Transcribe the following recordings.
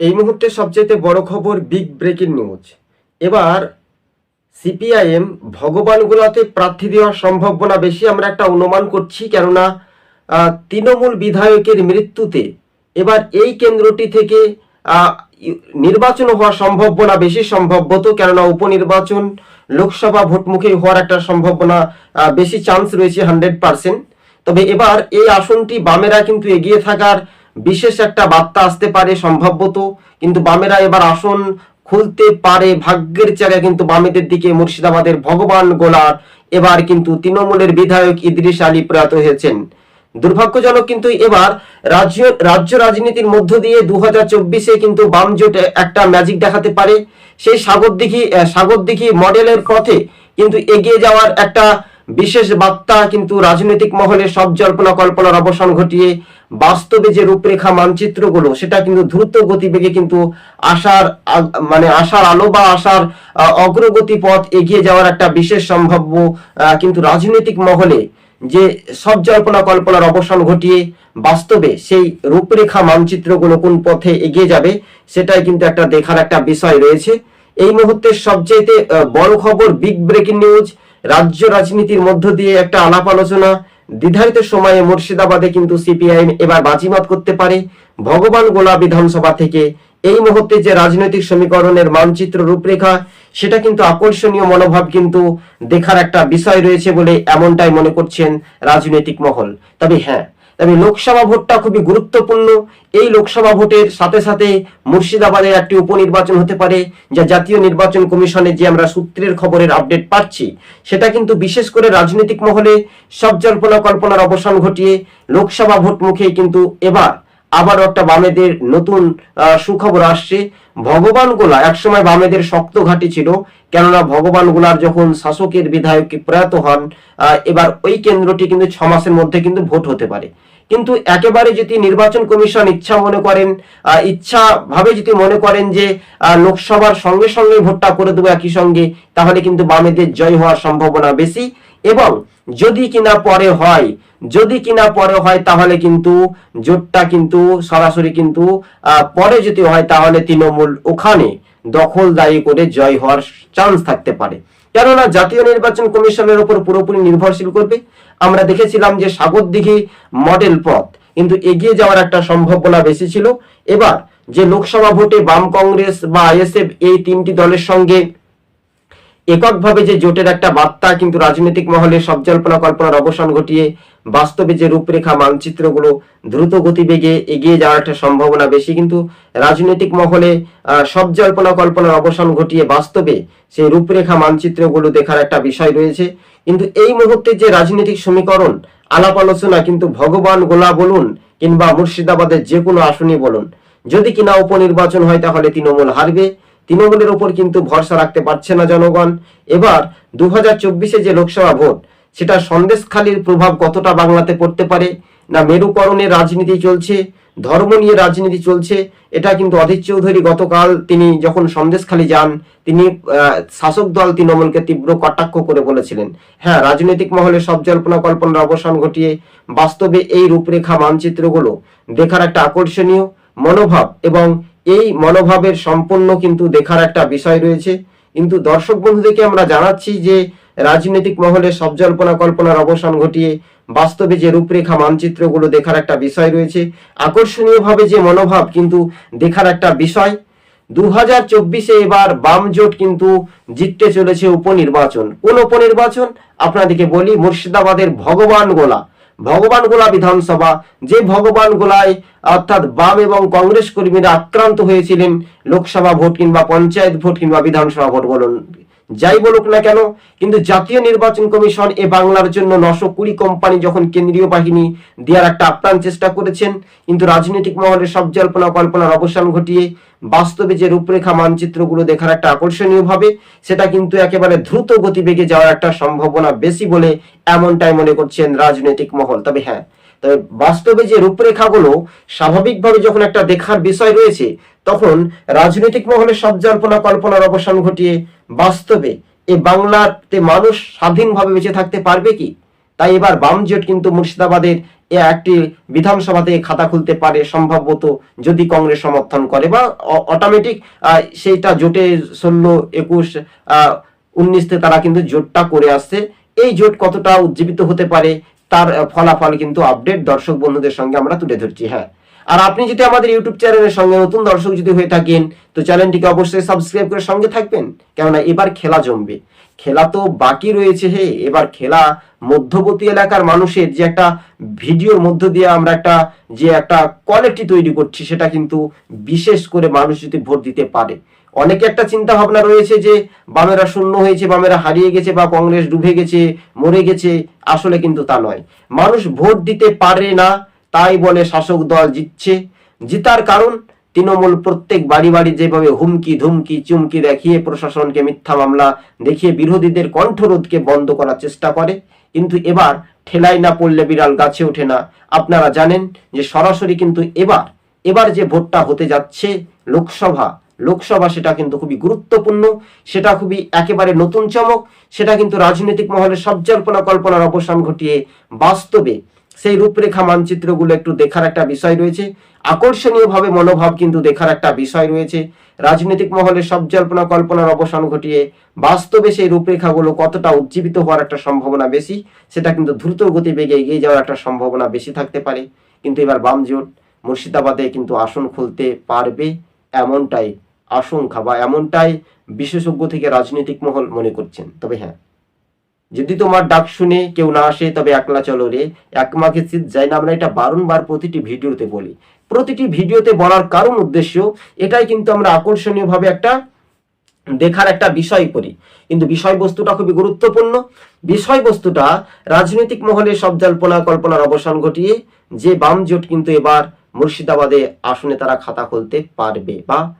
এই মুহূর্তে সবচেয়ে বড় খবর বিগ ব্রেকিং নিউজ এবার সিপিআইএম ভগবানগুলোতে প্রার্থী দেওয়ার সম্ভাবনা বেশি, আমরা একটা অনুমান করছি, কেননা তৃণমূল বিধায়কের মৃত্যুতে এবার এই কেন্দ্রটি থেকে নির্বাচন হওয়ার সম্ভাবনা বেশি সম্ভবত, কেননা উপনির্বাচন লোকসভা ভোটমুখী হওয়ার একটা সম্ভাবনা বেশি চান্স রয়েছে হান্ড্রেড পার্সেন্ট তবে এবার এই আসনটি বামেরা কিন্তু এগিয়ে থাকার বিশেষ একটা বার্তা আসতে পারে সম্ভবত কিন্তু বামেরা এবার আসন খুলতে পারে ভাগ্যের জায়গায় কিন্তু বামেদের দিকে মুর্শিদাবাদের ভগবান গোলার। এবার কিন্তু তৃণমূলের বিধায়ক ইদ্রিস আলী প্রয়াত হয়েছেন। দুর্ভাগ্যজনক কিন্তু এবার রাজ্য রাজ্য রাজনীতির মধ্য দিয়ে দু হাজার চব্বিশে কিন্তু বাম জোট একটা ম্যাজিক দেখাতে পারে। সেই সাগরদিঘি আহ, সাগরদিঘি মডেলের পথে কিন্তু এগিয়ে যাওয়ার একটা বিশেষ বার্তা কিন্তু রাজনৈতিক মহলে সব জল্পনা কল্পনার অবসান ঘটিয়ে বাস্তবে যে রূপরেখা মানচিত্রগুলো সেটা কিন্তু দ্রুত গতিবেগে কিন্তু আগ- মানে আশার আলো বা আহ, অগ্রগতি পথ এগিয়ে যাওয়ার একটা বিশেষ সম্ভাব্য কিন্তু রাজনৈতিক মহলে যে সব জল্পনা কল্পনার অবসান ঘটিয়ে বাস্তবে সেই রূপরেখা মানচিত্রগুলো কোন পথে এগিয়ে যাবে সেটাই কিন্তু একটা দেখার একটা বিষয় রয়েছে। এই মুহূর্তে সবচেয়ে বড় খবর বিগ ব্রেকিং নিউজ রাজ্য রাজনীতির মধ্য দিয়ে একটা আলাপ আলোচনা। নির্ধারিত সময়ে মুর্শিদাবাদে কিন্তু সিপিআইএম এবার বাজিমাত করতে পারে। ভগবান গোলা বিধানসভা থেকে এই মুহূর্তে যে রাজনৈতিক সমীকরণের মানচিত্র রূপরেখা, সেটা কিন্তু আকর্ষণীয় মনোভাব কিন্তু দেখার একটা বিষয় রয়েছে বলে এমনটাই মনে করছেন রাজনৈতিক মহল। তবে হ্যাঁ তবে লোকসভা ভোটটা খুবই গুরুত্বপূর্ণ। এই লোকসভা ভোটের সাথে সাথে মুর্শিদাবাদের একটি উপনির্বাচন হতে পারে, যা জাতীয় নির্বাচন কমিশনের যে আমরা সূত্রের খবরের আপডেট পাচ্ছি, সেটা কিন্তু বিশেষ করে রাজনৈতিক মহলে সব জল্পনা কল্পনার অবসান ঘটিয়ে লোকসভা ভোট মুখে কিন্তু এবার আবার একটা বামেদের নতুন সুখবর আসছে। ভগবান গোলা, একসময় বামেদের শক্ত ঘাঁটি ছিল, কেননা ভগবান গোলার যখন শাসকের বিধায়ক প্রয়াত হন এবার ওই কেন্দ্রটি কিন্তু ছ মাসের মধ্যে কিন্তু ভোট হতে পারে। কিন্তু একেবারে যদি নির্বাচন কমিশন ইচ্ছা মনে করেন আহ, ইচ্ছা ভাবে যদি মনে করেন যে লোকসভার সঙ্গে সঙ্গে ভোটটা করে দেবো একই সঙ্গে তাহলে কিন্তু বামেদের জয় হওয়ার সম্ভাবনা বেশি। এবং যদি কিনা পরে হয় যদি কিনা পরে হয় তাহলে কিন্তু জোটটা কিন্তু সরাসরি কিন্তু পরে যদি হয় তাহলে তৃণমূল ওখানে দখলদারি করে জয় হওয়ার চান্স থাকতে পারে। কেননা জাতীয় নির্বাচন কমিশনের উপর পুরোপুরি নির্ভরশীল করবে। আমরা দেখেছিলাম যে সাগরদিঘি মডেল পথ কিন্তু এগিয়ে যাওয়ার একটা সম্ভাবনা বেশি ছিল। এবার যে লোকসভা ভোটে বাম কংগ্রেস বা আইএসএফ এই তিনটি দলের সঙ্গে এককভাবে যে জোটের একটা বার্তা কিন্তু রাজনৈতিক মহলে সব জল্পনা কল্পনার অবসান ঘটিয়ে বাস্তবে যে রূপরেখা মানচিত্রগুলো দ্রুত গতিবেগে এগিয়ে যাওয়ার একটা সম্ভাবনা বেশি, কিন্তু রাজনৈতিক মহলে সব জল্পনা কল্পনার অবসান ঘটিয়ে বাস্তবে সেই রূপরেখা মানচিত্রগুলো দেখার একটা বিষয় রয়েছে। কিন্তু এই মুহূর্তে যে রাজনৈতিক সমীকরণ, আলাপ আলোচনা কিন্তু ভগবান গোলা বলুন কিংবা মুর্শিদাবাদের যে কোনো আসনই বলুন, যদি কিনা উপনির্বাচন হয় তাহলে তৃণমূল হারবে। তৃণমূলের ওপর কিন্তু ভরসা রাখতে পারছে না জনগণ। এবার দু হাজার যে লোকসভা ভোট, সেটা সন্দেশখালীর প্রভাব কতটা বাংলাতে পড়তে পারে, না মেরুকরণের রাজনীতি চলছে, ধর্ম নিয়ে রাজনীতি চলছে, এটা কিন্তু অধীর চৌধুরী গতকাল তিনি যখন সন্দেশখালী যান, তিনি শাসক দল তৃণমূলকে তীব্র কটাক্ষ করে বলেছিলেন। হ্যাঁ রাজনৈতিক মহলে সব জল্পনা কল্পনার অবসান ঘটিয়ে বাস্তবে এই রূপরেখা মানচিত্রগুলো দেখার একটা আকর্ষণীয় মনোভাব এবং এই মনোভাবের সম্পূর্ণ কিন্তু দেখার একটা বিষয় রয়েছে। কিন্তু দর্শক বন্ধুদেরকে আমরা জানাচ্ছি যে, রাজনৈতিক মহলে সব জল্পনা কল্পনার অবসান ঘটিয়ে বাস্তবে যে রূপরেখা মানচিত্রগুলো দেখার একটা বিষয় রয়েছে। আকর্ষণীয়ভাবে যে মনোভাব কিন্তু দেখার একটা বিষয়। দু হাজার চব্বিশে এবার বাম জোট কিন্তু জিততে চলেছে উপনির্বাচন। কোন উপনির্বাচন? আপনাদেরকে বলি মুর্শিদাবাদের ভগবান গোলা। ভগবান গোলা বিধানসভা, যে ভগবান গোলায় অর্থাৎ বাম এবং কংগ্রেস কর্মীরা আক্রান্ত হয়েছিলেন, লোকসভা ভোট কিংবা পঞ্চায়েত ভোট কিংবা বিধানসভা ভোট বলুন। যাই বলুক না কেন, কিন্তু জাতীয় নির্বাচন কমিশন এ বাংলার জন্য নশো কুড়ি কোম্পানি যখন কেন্দ্রীয় বাহিনী দেওয়ার একটা আপ্রাণ চেষ্টা করেছেন, কিন্তু রাজনৈতিক মহলে সব জল্পনা কল্পনার অবসান ঘটিয়ে বাস্তবে যে রূপরেখা মানচিত্রগুলো দেখার একটা আকর্ষণীয় ভাবে সেটা কিন্তু একেবারে দ্রুত গতিবেগে যাওয়ার একটা সম্ভাবনা বেশি বলে এমনটাই মনে করছেন রাজনৈতিক মহল। তবে হ্যাঁ তবে বাস্তবে যে রূপরেখাগুলো স্বাভাবিকভাবে যখন একটা দেখার বিষয় রয়েছে, তখন রাজনৈতিক মহলে সব জল্পনা কল্পনার অবসান ঘটিয়ে বাস্তবে এ বাংলাতে মানুষ স্বাধীনভাবে বেঁচে থাকতে পারবে কি? তাই এবার বাম জোট কিন্তু মুর্শিদাবাদের একটি বিধানসভাতে খাতা খুলতে পারে সম্ভবত যদি কংগ্রেস সমর্থন করে বা অটোমেটিক সেইটা জোটে ষোলো, একুশ আহ উনিশতে তারা কিন্তু জোটটা করে আসছে। এই জোট কতটা উজ্জীবিত হতে পারে তার ফলাফল কিন্তু আপডেট দর্শক বন্ধুদের সঙ্গে আমরা তুলে ধরছি হ্যাঁ। আর আপনি যদি আমাদের ইউটিউব চ্যানেলের সঙ্গে নতুন দর্শক যদি হয়ে থাকেন, তো চ্যানেলটিকে অবশ্যই সাবস্ক্রাইব করে সঙ্গে থাকবেন। কেননা এবার খেলা জমবে। খেলা তো বাকি রয়েছে, হে। এবার খেলা মধ্যবর্তী এলাকার মানুষের যে একটা ভিডিওর মধ্য দিয়ে আমরা একটা, যে একটা কোয়ালিটি তৈরি করছি, সেটা কিন্তু বিশেষ করে মানুষ যদি ভোট দিতে পারে। অনেকে একটা চিন্তা ভাবনা রয়েছে যে, বামেরা শূন্য হয়েছে, বামেরা হারিয়ে গেছে বা কংগ্রেস ডুবে গেছে, মরে গেছে, আসলে কিন্তু তা নয়। মানুষ ভোট দিতে পারে না, তাই বলে শাসক দল জিতছে। জিতার কারণ, তৃণমূল প্রত্যেক বাড়ি বাড়ি যেভাবে হুমকি ধুমকি চুমকি দেখিয়ে প্রশাসনকে মিথ্যা মামলা দেখিয়ে বিরোধীদের কণ্ঠরোধকে বন্ধ করার চেষ্টা করে, কিন্তু এবার ঠেলাই না পড়লে বিড়াল গাছে ওঠে না। আপনারা জানেন যে সরাসরি কিন্তু এবার এবার যে ভোটটা হতে যাচ্ছে লোকসভা লোকসভা সেটা কিন্তু খুবই গুরুত্বপূর্ণ, সেটা খুবই একেবারে নতুন চমক, সেটা কিন্তু রাজনৈতিক মহলে সব জল্পনা কল্পনার অবসান ঘটিয়ে বাস্তবে সেই রূপরেখা মানচিত্রগুলো একটু দেখার একটা বিষয় রয়েছে। আকর্ষণীয়ভাবে মনোভাব কিন্তু দেখার একটা বিষয় রয়েছে। রাজনৈতিক মহলে সব জল্পনা কল্পনার অবসান ঘটিয়ে বাস্তবে সেই রূপরেখাগুলো কতটা উজ্জীবিত হওয়ার একটা সম্ভাবনা বেশি, সেটা কিন্তু দ্রুত গতিবেগে এগিয়ে যাওয়ার একটা সম্ভাবনা বেশি থাকতে পারে। কিন্তু এবার বাম জোট মুর্শিদাবাদে কিন্তু আসন খুলতে পারবে এমনটাই আশঙ্কা বা এমনটাই বিশেষজ্ঞ থেকে রাজনৈতিক মহল মনে করছেন। তবে হ্যাঁ যদি তোমার ডাক শুনে কেউ না আসে, তবে একলা চলো রে। একমাকে চিত যায় না। আমরা এটা বারংবার প্রতিটি ভিডিওতে বলি। প্রতিটি ভিডিওতে বলার কারণ, উদ্দেশ্য এটাই কিন্তু আমরা আকর্ষণীয়ভাবে একটা দেখার একটা বিষয় করি। কিন্তু বিষয়বস্তুটা খুবই গুরুত্বপূর্ণ। বিষয়বস্তুটা রাজনৈতিক মহলে সব জল্পনা কল্পনার অবসান ঘটিয়ে যে বাম জোট কিন্তু এবার মুর্শিদাবাদে আসনে তারা খাতা খুলতে পারবে বা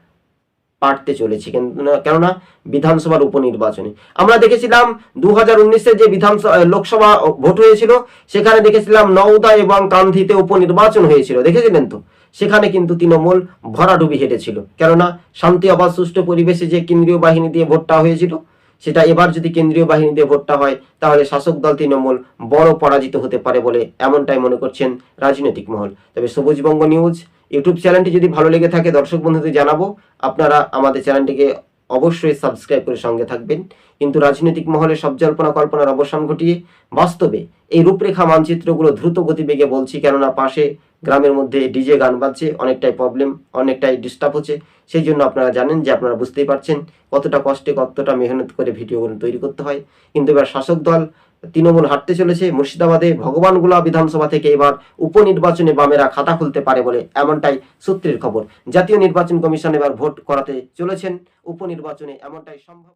পারতে চলেছে কেন- কেননা বিধানসভার উপনির্বাচনে। আমরা দেখেছিলাম দু হাজার যে বিধানসভা লোকসভা ভোট হয়েছিল, সেখানে দেখেছিলাম নওদা এবং কান্ধিতে উপনির্বাচন হয়েছিল, দেখেছিলেন তো? সেখানে কিন্তু তৃণমূল ভরাডুবি হেঁটেছিল। কেননা, শান্তি অবাধ সুষ্ঠু পরিবেশে যে কেন্দ্রীয় বাহিনী দিয়ে ভোটটা হয়েছিল, সেটা এবার যদি কেন্দ্রীয় বাহিনী দিয়ে ভোটটা হয়, তাহলে শাসক দল তৃণমূল বড় পরাজিত হতে পারে বলে এমনটাই মনে করছেন রাজনৈতিক মহল। তবে সবুজবঙ্গ নিউজ ইউটিউব চ্যানেলটি যদি ভালো লেগে থাকে, দর্শক বন্ধুদের জানাব। আপনারা আমাদের চ্যানেলটিকে অবশ্যই সাবস্ক্রাইব করে সঙ্গে থাকবেন। কিন্তু রাজনৈতিক মহলে সব জল্পনা কল্পনার অবসান ঘটিয়ে, বাস্তবে এই রূপরেখা মানচিত্রগুলো দ্রুত গতিবেগে বলছি, কেননা পাশে গ্রামের মধ্যে ডিজে গান বাজছে, অনেকটাই প্রবলেম অনেকটাই ডিস্টার্ব হচ্ছে। সেই জন্য আপনারা জানেন যে আপনারা বুঝতেই পারছেন কতটা কষ্টে, কতটা মেহনত করে ভিডিওগুলো তৈরি করতে হয়। কিন্তু এবার শাসক দল তৃণমূল হাঁটতে চলেছে। মুর্শিদাবাদে ভগবানগুলা বিধানসভা থেকে এবার উপনির্বাচনে বামেরা খাতা খুলতে পারে বলে এমনটাই সূত্রের খবর। জাতীয় নির্বাচন কমিশন এবার ভোট করাতে চলেছেন। উপনির্বাচনে এমনটাই সম্ভব